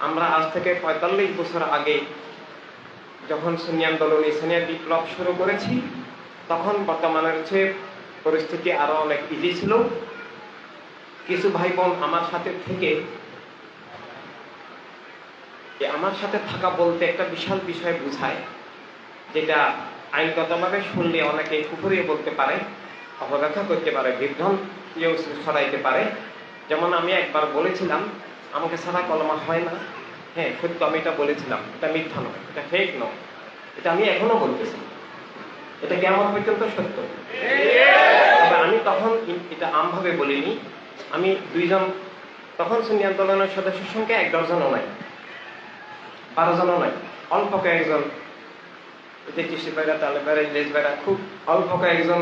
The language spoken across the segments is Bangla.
আমরা আজ থেকে পঁয়তাল্লিশ বছর আগে যখন সুন্নি আন্দোলন ইসলামিয়া বিপ্লব শুরু করেছি, তখন বর্তমানের চেয়ে পরিস্থিতি আরও অনেক ইজি ছিল। কিছু ভাই বোন আমার সাথে থেকে আমার সাথে থাকা বলতে একটা বিশাল বিষয় বোঝায়, যেটা আইনগতভাবে শুনলে অনেকে কুপুরিয়ে বলতে পারে অপব্যাখ্যা করতে পারে, বিভ্রান্তিও ছড়াইতে পারে। যেমন আমি একবার বলেছিলাম আমাকে ছাড়া কলমা হয় না। হ্যাঁ সত্য আমি এটা বলেছিলাম, এটা মিথ্যা নয়, এটা ফেক নয়। এটা আমি এখনও বলতেছি। এটা কেমন পর্যন্ত সত্য। আমি তখন এটা আমভাবে বলিনি। আমি দুইজন, তখন সুন্নি আন্দোলনের সদস্যের সংখ্যা এক ডজনও নাই। বারো জনও নাই। অল্প কয়েকজন, এতে কৃষি বেড়া, তালে বেড়া, ইংরেজ বেড়া, খুব অল্প কয়েকজন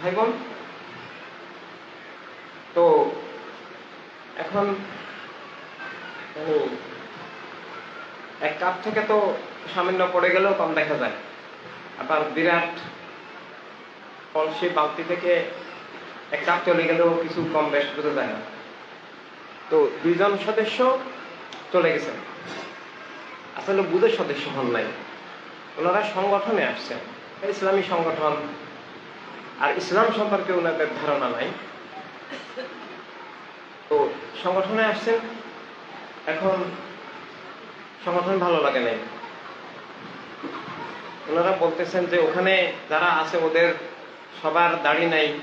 ভাই বোন। তো এখন এক কাপ থেকে তো সামান্য পড়ে গেলেও কম দেখা যায়। আবার বিরাট কলসি বালতি থেকে এক কাপ চলে গেলেও কিছু কম বেশ বোঝা যায় না। তো দুইজন সদস্য চলে গেছেন। আসলে বুধের সদস্য হন নাই। ওনারা সংগঠনে আসছেন। ইসলামী সংগঠন আর ইসলাম সম্পর্কে ওনাদের ধারণা নাই। তো সংগঠনে আসছেন এখন সংগঠন ভালো লাগে নাই। ওনারা বলতেছেন যে ওখানে যারা আছে ওদের সবার দাড়ি নাই,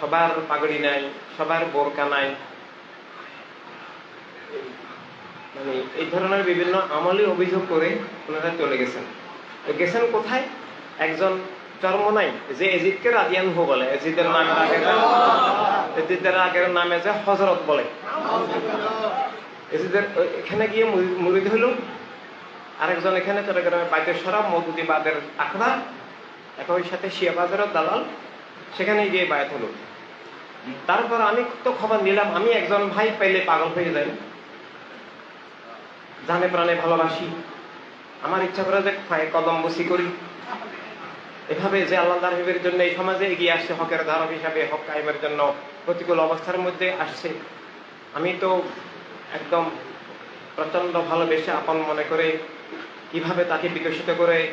সবার পাগড়ি নাই, সবার বোরকা নাই। মানে এই ধরনের বিভিন্ন আমলি অভিযোগ করে ওনারা চলে গেছেন। গেছেন কোথায়? একজন চর্ম নাই যে এজিদকে রাজিয়ান হু বলে। এজিদের যে- এজিদের আগের নামে যে হজরত বলে। এজিদের ওই- এখানে গিয়ে মুরি- মুরিদ হইল আরেকজন এখানে চট্টগ্রামে বাইতের সরাব মধুদিবাদের আখড়া একই সাথে শিয়াবাজারের দালাল, সেখানে গিয়ে বায়াত হলো। তারপর আমি তো খবর নিলাম, আমি একজন ভাই পাইলে পাগল হয়ে যাই। জানে প্রাণে ভালোবাসি। আমার ইচ্ছা করে যে কদম বসি করি। এভাবে যে আল্লাহ হাবিবের জন্য এই সমাজে এগিয়ে আসছে, হকের ধারক হিসাবে হক কায়েমের জন্য প্রতিকূল অবস্থার মধ্যে আসছে। আমি তো একদম প্রচণ্ড ভালোবেসে আপন মনে করে কীভাবে তাকে বিকশিত করে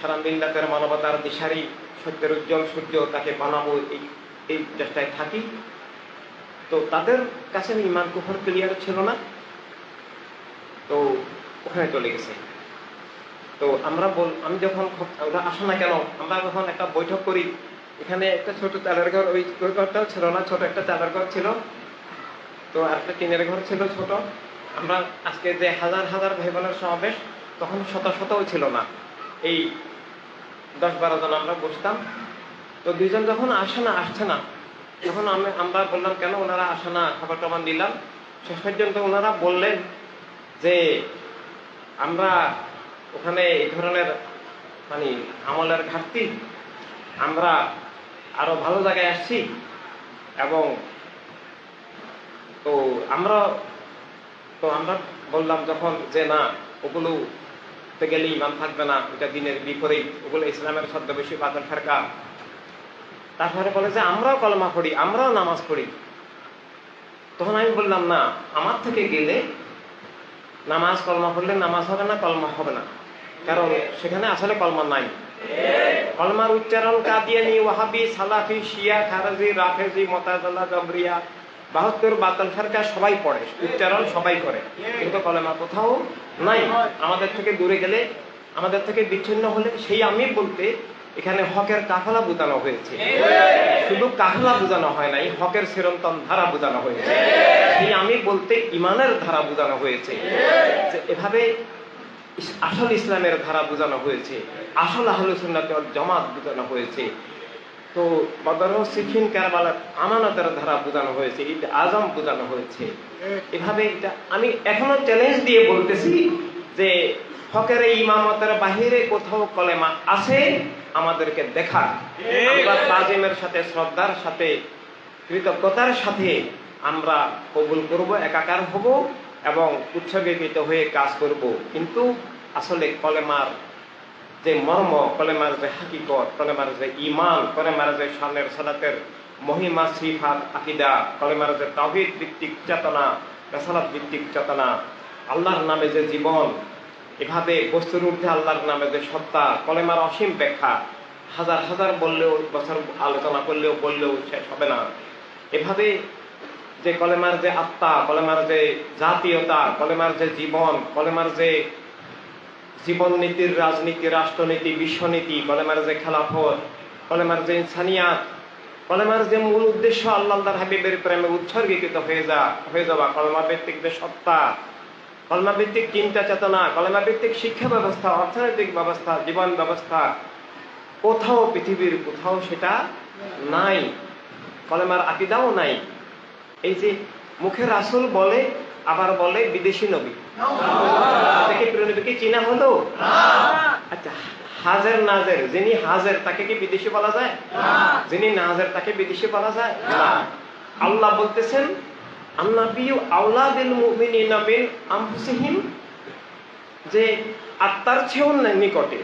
সারা মিল্লাতের মানবতার দিশারি, সত্যের উজ্জ্বল সূর্য তাকে বানাবো এই এই চেষ্টায় থাকি। তো তাদের কাছে ইমান কুফর ক্লিয়ার ছিল না। তো ওখানে চলে গেছে। তো আমরা বল, আমি যখন ওরা আসে না কেন, আমরা যখন একটা বৈঠক করি, এখানে একটা ছোট চালের ঘর, ওই ঘরটাও ছিল না, ছোট একটা চালের ঘর ছিল। তো একটা টিনের ঘর ছিল ছোট। আমরা আজকে যে হাজার হাজার ভাই বোনের সমাবেশ, তখন শত শতও ছিল না। এই দশ বারো জন আমরা বসতাম। তো দুইজন যখন আসে না, আসছে না, তখন আমি, আমরা বললাম, কেন ওনারা আসে না? খাবার টাবার দিলাম শেষ পর্যন্ত ওনারা বললেন যে, আমরা ওখানে এই ধরনের মানে আমলের ঘাটতি, আমরা আরও ভালো জায়গায় আসছি এবং তো আমরা তো আমরা বললাম যখন যে না, ওগুলো তো গেলে ইমান থাকবে না, এটা দিনের বিপরীত, ওগুলো ইসলামের ছদ্মবেশী বাদল ফেরকা। তারপরে বলে যে আমরাও কলমা পড়ি, আমরাও নামাজ পড়ি। তখন আমি বললাম, না, আমার থেকে গেলে নামাজ কলমা পড়লে নামাজ হবে না, কলমা হবে না। কারণ সেখানে আসলে কলমা নাই। কলমার উচ্চারণ কাদিয়ানি, ওয়াহাবি, সালাফি, শিয়া, খারাজি, রাফেজি মতাজাল্লা জবরিয়া বাহাত্তর বাতাল ফেরকা সবাই পড়ে, উচ্চারণ সবাই করে। কিন্তু কলমা কোথাও নাই। আমাদের থেকে দূরে গেলে, আমাদের থেকে বিচ্ছিন্ন হলে সেই আমি বলতে, এখানে হকের কাফলা বোঝানো হয়েছে। শুধু কাফলা বোঝানো হয় নাই, হকের চিরন্তন ধারা বোঝানো হয়েছে। সেই আমি বলতে ইমানের ধারা বোঝানো হয়েছে। এভাবে আসল ইসলামের ধারা বোঝানো হয়েছে। আসল আহলে সুন্নাত ওয়াল জামাত বোঝানো হয়েছে। তো বদর সিফিন কারবালার আমানতের ধারা বোঝানো হয়েছে, ঈদ আজম বোঝানো হয়েছে। এভাবে এটা আমি এখনও চ্যালেঞ্জ দিয়ে বলতেছি যে হকের ইমামতের বাহিরে কোথাও কলেমা আছে? আমাদেরকে দেখা আমরা তাজিমের সাথে, শ্রদ্ধার সাথে, কৃতজ্ঞতার সাথে আমরা কবুল করব, একাকার হব এবং উৎসর্গীকৃত হয়ে কাজ করব। কিন্তু আসলে কলেমার যে মর্ম কলেমার যে হাকিকত কলেমার যে ইমান কলেমার যে সামনের সালাতের মহিমা, সিফাত, আকিদা কলেমার যে তাহিদ ভিত্তিক চেতনা, রেসালাত ভিত্তিক চেতনা। আল্লাহর নামে যে জীবন, এভাবে বস্তুর ঊর্ধ্বে আল্লাহর নামে যে সত্তা কলেমার অসীম ব্যাখ্যা। হাজার হাজার বললেও, বছর আলোচনা করলেও, বললেও শেষ হবে না। এভাবে যে কলেমার যে আত্মা কলেমার যে জাতীয়তা কলেমার যে জীবন কলেমার যে জীবন নীতির রাজনীতি, রাষ্ট্রনীতি, বিশ্বনীতি কলেমার যে খেলাফত কলেমার যে ইনসানিয়াত কলেমার যে মূল উদ্দেশ্য আল্লাহ হাবিবের প্রেমে উৎসর্গীকৃত হয়ে যা, হয়ে যাওয়া কলমা ভিত্তিক যে সত্তা কলমা ভিত্তিক চিন্তা চেতনা কলমা ভিত্তিক শিক্ষা ব্যবস্থা, অর্থনৈতিক ব্যবস্থা, জীবন ব্যবস্থা, কোথাও পৃথিবীর কোথাও সেটা নাই, কলেমার আকিদাও নাই। এই যে মুখে রাসুল বলে আবার বলে বিদেশি নবী। তাকে প্রিয় নবীকে চিনা হলো আচ্ছা হাজের নাজের, যিনি হাজের, তাকে কি বিদেশি বলা যায়? যিনি নাজের, তাকে বিদেশি বলা যায়? আল্লাহ বলতেছেন যে আত্মার চেয়েও নিকটে।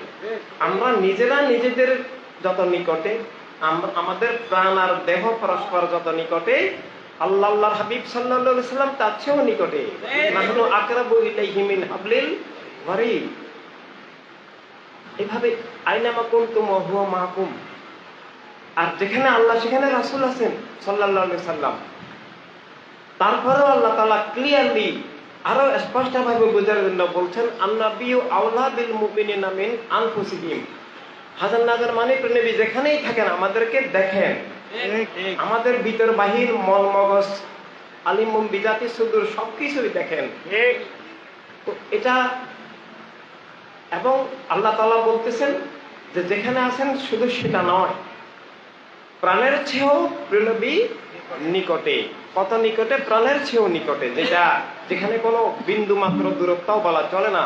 আমরা নিজেরা নিজেদের যত নিকটে আমাদের প্রাণ আর দেহ পরস্পর যত নিকটে আল্লাহ আল্লাহর হাবিব সাল্লাম তার চেয়েও নিকটে। নাহনু আকরাবু ইলাইহি মিন হাবলিল এভাবে হুয়া আর যেখানে আল্লাহ, সেখানে আছেন সাল্লাম। তারপরেও আল্লাহ তাআলা ক্লিয়ারলি আরও স্পষ্টভাবে বোঝার জন্য বলছেন আন্নাবিউ আউলা বিল মুমিনিনা মিন আনফুসিহিম। হাজার নাজার মানে যেখানেই থাকেন আমাদেরকে দেখেন। আমাদের ভিতর বাহির মন মগজ আলিমুম বিজাতি সুদূর সবকিছুই দেখেন। তো এটা এবং আল্লাহ তাআলা বলতেছেন যে যেখানে আছেন শুধু সেটা নয় প্রাণের চেয়েও প্রিয়নবী নিকটে কত নিকটে প্রাণের চেয়েও নিকটে যেটা যেখানে কোনো বিন্দু মাত্র দূরত্বও বলা চলে না।